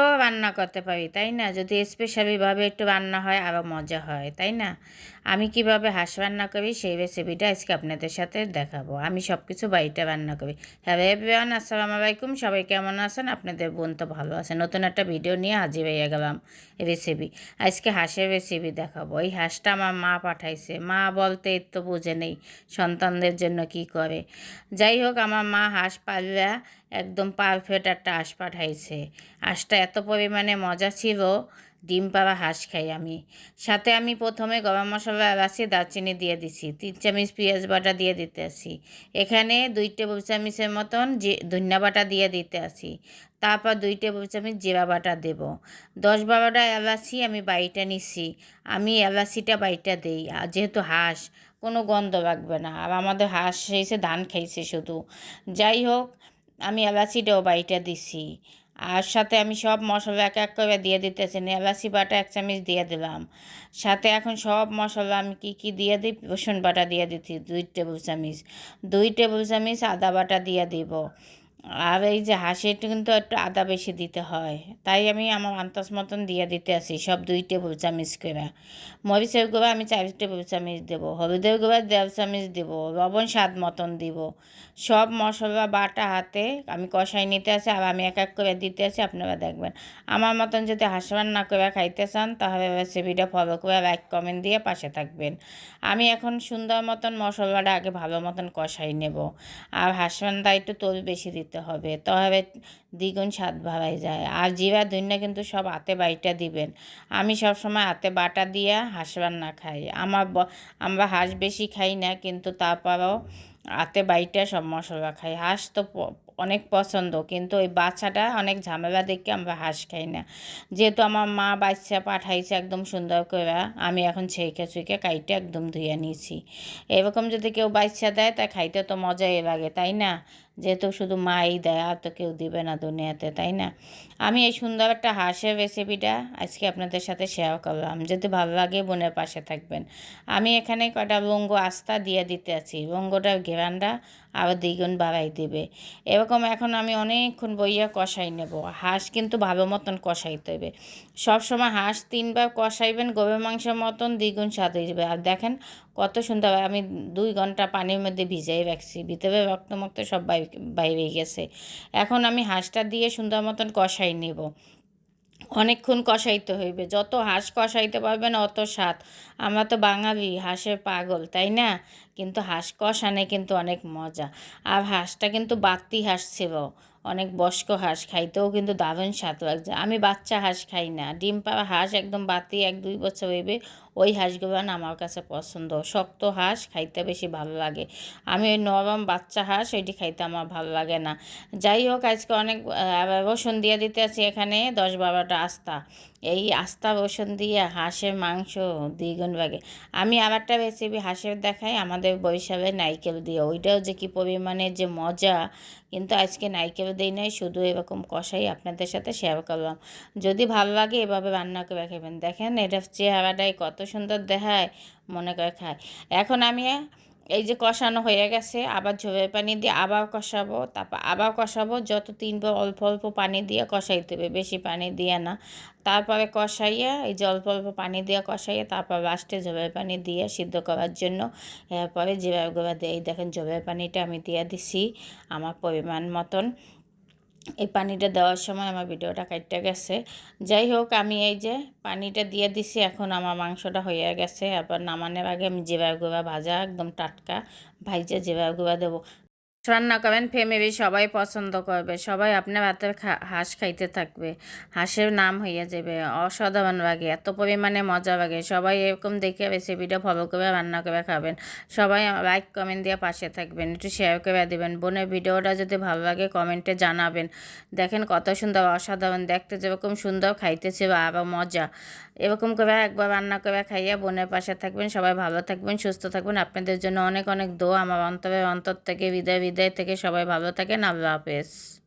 So রান্না করতে পারি, তাই না? যদি স্পেশালিভাবে একটু রান্না হয় আরও মজা হয়, তাই না? আমি কীভাবে হাঁস রান্না করি, সেই রেসিপিটা আজকে আপনাদের সাথে দেখাবো। আমি সব কিছু বাড়িতে রান্না করি। হ্যালো এভরিওয়ান আসসালামু আলাইকুম। সবাই কেমন আছেন? আপনাদের বোন তো ভালো আছে। নতুন একটা ভিডিও নিয়ে হাজির হয়ে গেলাম রেসিপি আজকে হাঁসের রেসিপি দেখাবো। এই হাঁসটা আমার মা পাঠাইছে। মা বলতে তো বুঝে নেই, সন্তানদের জন্য কি করে। যাই হোক, আমার মা হাঁস পাল্লা একদম পারফেক্ট একটা হাঁস পাঠাইছে। হাঁসটা এত পরিমাণে মজা ছিল, ডিম পাড়া হাঁস খাই আমি। সাথে আমি প্রথমে গরম মশলা এলাচি দারচিনি দিয়ে দিছি, তিন চামচ পেঁয়াজ বাটা দিয়ে দিতে আসি এখানে দুই টেবিল চামচের মতন যে, ধনিয়া বাটা দিয়ে দিতে আসি তারপর দুই টেবিল চামচ জিরা বাটা দেব। দশ বারোটা এলাচি আমি বাড়িটা নিছি। আমি এলাচিটা বাড়িটা দিই, আর যেহেতু হাঁস, কোনো গন্ধ রাখবে না। আর আমাদের হাঁস এসে ধান খাইছে শুধু। যাই হোক, আমি এলাচিটাও বাড়িটা দিছি। আর সাথে আমি সব মশলা এক এক করে দিয়ে দিতেছি। এলাচি বাটা এক চামচ দিয়ে দিলাম। সাথে এখন সব মশলা আমি কি কি দিয়ে দিই? রসুন বাটা দিয়ে দিচ্ছি দুই টেবিল চামচ। দুই টেবিল চামচ আদা বাটা দিয়ে দিব। আর এই যে হাঁসিটা কিন্তু একটু আদা বেশি দিতে হয়। তাই আমি আমার আন্তাজ মতন দিয়ে দিতে আসি সব দুই টেবিল চামচ করে। মরিচের গুঁড়া আমি চার টেবিল চামচ দেবো, হলুদের গুঁড়া দেড় চামচ দেবো, লবণ স্বাদ মতন দিব। সব মশলা বাটা হাতে আমি কষাই নিতে আসি আর আমি এক এক করে দিতে আসি, আপনারা দেখবেন। আমার মতন যদি হাঁস রান্না করে খাইতে চান, তাহলে রেসিপিটা ফলো করে লাইক কমেন্ট দিয়ে পাশে থাকবেন। আমি এখন সুন্দর মতন মশলাটা আগে ভালো মতন কষাই নেব। আর হাঁস রান্না একটু তোল বেশি দিতে হবে। তবে দ্বিগুণ স্বাদ বাড়াই যায়। আর জিরা, ধন্য কিন্তু সব হাতে বাইটা দিবেন। আমি সব সময় হাতে বাটা দিয়ে হাঁস রান্না খাই। আমার আমরা হাঁস বেশি খাই না, কিন্তু তারপরেও হাতে বাইটা সব মশলা খাই। হাঁস তো অনেক পছন্দ, কিন্তু ওই বাচ্চাটা অনেক ঝামেলা দেখে আমরা হাঁস খাই না। যেহেতু আমার মা বাচ্চা পাঠাইছে একদম সুন্দর করে আমি এখন ছেঁকে চুইকে কাইটে একদম ধুয়ে নিয়েছি। এরকম যদি কেউ বাচ্চা দেয়, তা খাইতে তো মজাই লাগে, তাই না? যেহেতু শুধু মাই দেয়, আর তো কেউ দিবে না দুনিয়াতে, তাই না? আমি এই সুন্দর একটা হাঁসের রেসিপিটা আজকে আপনাদের সাথে শেয়ার করলাম। যদি ভালো লাগে বোনের পাশে থাকবেন। আমি এখানে কটা রঙ্গ আস্তা দিয়ে দিতে আছি। রঙ্গটার ঘেরানটা আবার দ্বিগুণ বাড়াই দেবে। এরকম এখন আমি অনেকক্ষণ বইয়া কষাই নেব। হাঁস কিন্তু ভালো মতন কষাইতে হবে। সবসময় হাঁস তিনবার কষাইবেন, গরুর মাংসের মতন দ্বিগুণ স্বাদ হয়ে যাবে। আর দেখেন কত সুন্দর আমি দুই ঘণ্টা পানির মধ্যে ভিজাই রাখছি। ভিতরে রক্তমক্ত সব বাইরে গেছে। এখন আমি হাঁসটা দিয়ে সুন্দর মতন কষাই নেব। অনেকক্ষণ কষাইতে হইবে। যত হাঁস কষাইতে পারবেন অত স্বাদ। আমরা তো বাঙালি, হাঁসের পাগল, তাই না? কিন্তু হাঁস কষানে কিন্তু অনেক মজা। আর হাঁসটা কিন্তু বাতি হাঁস ছিল। অনেক বয়স্ক হাঁস, খাইতেও কিন্তু দারুণ স্বাদ লাগছে। আমি বাচ্চা হাঁস খাই না। ডিম পাওয়া হাঁস একদম বাতি এক দুই বছর হইবে ওই হাঁসগুলো আমার কাছে পছন্দ। শক্ত হাঁস খাইতে বেশি ভালো লাগে। আমি ওই নরম বাচ্চা হাঁস ওইটি খাইতে আমার ভালো লাগে না। যাই হোক, আজকে অনেক রসুন দিয়ে দিতে আছি এখানে, দশ বারোটা আস্তা। এই আস্তা রসুন দিয়ে হাঁসের মাংস দ্বিগুণ ভাগে আমি আর একটা রেসিপি হাঁসের দেখাই, আমাদের বৈশাখে নাইকেল দিয়ে। ওইটাও যে কী পরিমাণে যে মজা। কিন্তু আজকে নাইকেল দিই নাই, শুধু এরকম কষাই আপনাদের সাথে শেয়ার করলাম। যদি ভালো লাগে এভাবে রান্না করে খাবেন। দেখেন এটা চেহারাটাই কত সুন্দর দেখায়, মনে করে খায়। এখন আমি এই যে কষানো হয়ে গেছে, আবার ঝোলের পানি দিয়ে আবার কষাবো, তারপর আবার কষাবো, যত তিনবার অল্প অল্প পানি দিয়ে কষাইতে হবে, বেশি পানি দিয়ে না। তারপরে কষাইয়া, এই যে অল্প অল্প পানি দিয়ে কষাইয়া, তারপর লাস্টে ঝোলের পানি দিয়ে সিদ্ধ করার জন্য, এরপরে জিরা গুঁড়া দিয়ে, এই দেখেন ঝোলের পানিটা আমি দিয়ে দিছি, আমার পরিমাণ মতন। এই পানিটা দেওয়ার সময় আমার ভিডিওটা কাটতে গেছে। যাই হোক, আমি এই যে পানিটা দিয়ে দিছি, এখন আমার মাংসটা হয়ে গেছে। আবার নামানোর আগে আমি যেভাবে গোবা ভাজা, একদম টাটকা ভাইজে যেভাবে গোবা দেবো। রান্না করেন ফ্যামিলি সবাই পছন্দ করবে, সবাই আপনার হাতের হাঁস খাইতে থাকবে, হাঁসের নাম হইয়া যাবে, অসাধারণ লাগে, এত পরিমাণে মজা লাগে, সবাই এরকম দেখে রেসিপিটা ফলো করে রান্না করে খাবেন, সবাই লাইক কমেন্ট দিয়ে পাশে থাকবেন, একটু শেয়ার করে দেবেন, বোনের ভিডিওটা যদি ভালো লাগে কমেন্টে জানাবেন, দেখেন কত সুন্দর, অসাধারণ, দেখতে যেরকম সুন্দর খাইতেছে বা আরও মজা, এরকম করে একবার রান্না করে খাইয়া বোনের পাশে থাকবেন, সবাই ভালো থাকবেন, সুস্থ থাকবেন, আপনাদের জন্য অনেক অনেক দো আমার অন্তরের অন্তর থেকে হৃদয় হৃদয় বিদায় থেকে সবাই ভালো থাকেন আল্লাহ হাফেজ।